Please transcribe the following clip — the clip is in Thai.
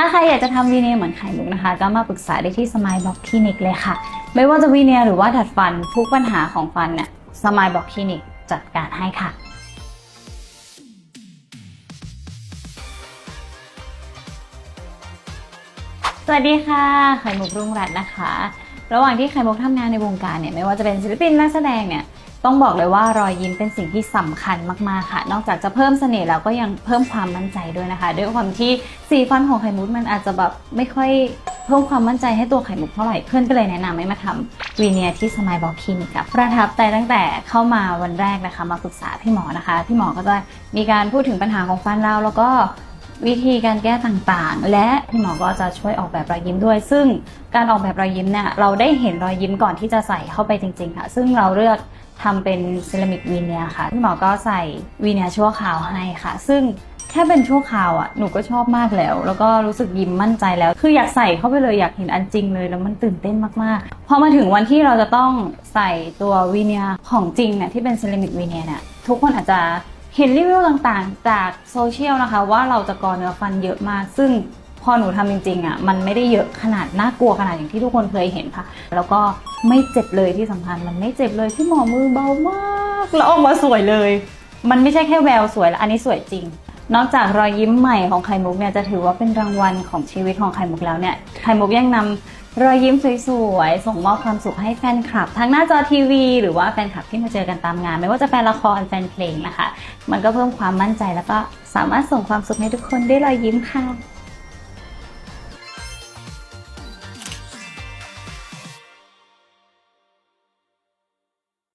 ถ้าใครอยากจะทำวีเนียร์เหมือนไข่มุกนะคะ ก็มาปรึกษาได้ที่สมายบ็อกคลินิกเลยค่ะ ไม่ว่าจะวีเนียร์หรือว่าถัดฟันทุกปัญหาของฟันเนี่ยสมายบ็อกคลินิกจัดการให้ค่ะสวัสดีค่ะ ไข่มุกรุ่งรัตน์นะคะ ระหว่างที่ไข่มุกทำงานในวงการเนี่ยไม่ว่าจะเป็นศิลปินนักแสดงเนี่ยต้องบอกเลยว่ารอยยิ้มเป็นสิ่งที่สำคัญมากๆค่ะ นอกจากจะเพิ่มเสน่ห์แล้วก็ยังเพิ่มความมั่นใจด้วยนะคะ ด้วยความที่สีฟันของไข่มุกมันอาจจะแบบไม่ค่อยเพิ่มความมั่นใจให้ตัวไข่มุกเท่าไหร่เพื่อนก็เลยแนะนำให้มาทำวีเนียที่สมายบอกคลินิกค่ะประทับใจตั้งแต่เข้ามาวันแรกนะคะ มาปรึกษาพี่หมอนะคะ พี่หมอก็จะมีการพูดถึงปัญหาของฟันเราแล้วก็ วิธีการแก้ต่างๆ และพี่หมอก็จะช่วยออกแบบรอยยิ้มด้วย ซึ่งการออกแบบรอยยิ้มเนี่ยเราได้เห็นรอยยิ้มก่อนที่จะใส่เข้าไปจริงๆค่ะ ซึ่งเราเลือกทำเป็นเซรามิกวีเนียค่ะพี่หมอก็ใส่วีเนียชั่วคราวให้ค่ะ ซึ่งแค่เป็นชั่วคราวอะหนูก็ชอบมากแล้ว แล้วก็รู้สึกยิ้มมั่นใจแล้ว คืออยากใส่เข้าไปเลยอยากเห็นอันจริงเลยแล้วมันตื่นเต้นมากๆ พอมาถึงวันที่เราจะต้องใส่ตัววีเนียของจริงเนี่ยที่เป็นเซรามิกวีเนียเนี่ยทุกคนอาจจะ เห็นรีวิวต่างๆ จากโซเชียลนะคะ ว่าเราจะกรเนื้อฟันเยอะมาก ซึ่งพอหนูทำจริงๆอะมันไม่ได้เยอะขนาดน่ากลัวขนาดอย่างที่ทุกคนเคยเห็นค่ะ แล้วก็ไม่เจ็บเลยที่สำคัญมันไม่เจ็บเลยที่หมอมือเบามากแล้วออกมาสวยเลย มันไม่ใช่แค่แววสวยแล้วอันนี้สวยจริง นอกจากรอยยิ้มใหม่ของไข่มุกเนี่ยจะถือว่าเป็นรางวัลของชีวิตของไข่มุกแล้วเนี่ยไข่มุกยังนำ รอยยิ้มสวยๆ ส่งมอบความสุขให้แฟนคลับ ทั้งหน้าจอทีวี หรือว่าแฟนคลับที่มาเจอกันตามงาน ไม่ว่าจะแฟนละครแฟนเพลงนะคะ มันก็เพิ่มความมั่นใจแล้วก็สามารถส่งความสุขให้ทุกคนได้รอยยิ้มค่ะ